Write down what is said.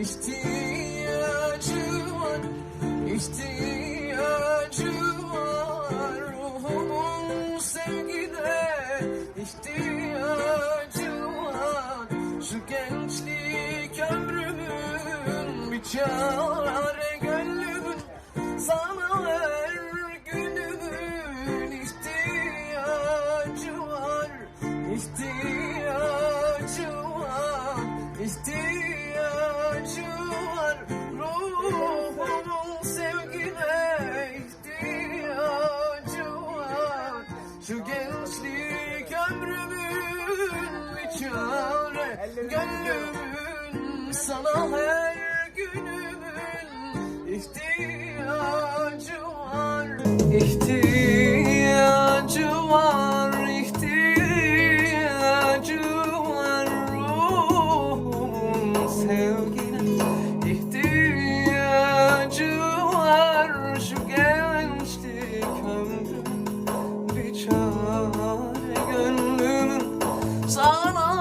İhtiyacı var, ihtiyacı var. Ruhumun sevgide ihtiyacı var. Şu gençlik ömrümün bir çare gönlümün Sana her günümün ihtiyacı var. İhtiyacı Şu gençlik ömrümün bir çare Gönlümün sana her günümün ihtiyacı var. İhtiyacı sun